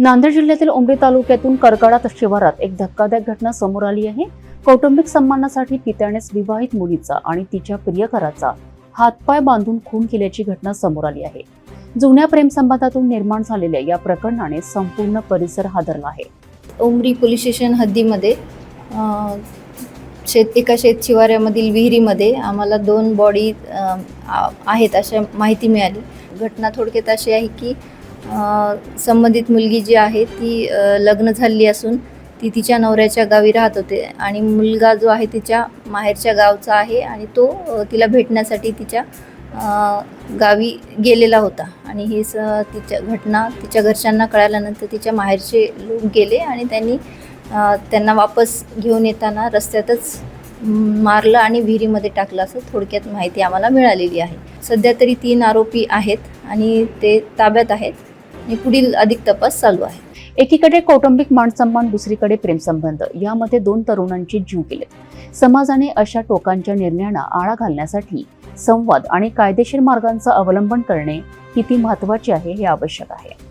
नांदेड जिल्ह्यातील उमरी तालुक्यातून करकाडा शिवारात एक धक्कादायक घटना समोर आली आहे. कौटुंबिक सन्मानासाठी पित्यानेच विवाहित मुलीचा आणि तिच्या प्रियकराचा हातपाय बांधून खून केल्याची घटना समोर आली आहे. जुन्या प्रेमसंबंधातून निर्माण झालेल्या या प्रकरणाने संपूर्ण परिसर हादरला आहे. उमरी पोलीस स्टेशन हद्दीमध्ये शेत एका शेत शिवाऱ्यामधील विहिरीमध्ये आम्हाला दोन बॉडी आहेत अशा माहिती मिळाली. घटना थोडक्यात अशी आहे की संबंधित मुलगी जी आहे ती लग्न झालेली असून ती तिच्या नवऱ्याच्या गावी राहत होते आणि मुलगा जो आहे तिच्या माहेरच्या गावचा आहे आणि तो तिला भेटण्यासाठी तिच्या गावी गेलेला होता. आणि ही स तिच्या घटना तिच्या घरच्यांना कळाल्यानंतर तिच्या माहेरचे लोक गेले आणि त्यांनी त्यांना वापस घेऊन येताना रस्त्यातच मारलं आणि विहिरीमध्ये टाकलं असं थोडक्यात माहिती आम्हाला मिळालेली आहे. सध्या तरी तीन आरोपी आहेत आणि ते ताब्यात आहेत. आणि पुढील अधिक तपास चालू आहे. एकीकडे कौटुंबिक मानसन्मान दुसरीकडे प्रेमसंबंध. यामध्ये दोन तरुणांचे जीव गेले. समाजाने अशा टोकांच्या निर्णयांना आळा घालण्यासाठी संवाद आणि कायदेशीर मार्गांचं अवलंबन करणे किती महत्त्वाचे आहे हे आवश्यक आहे.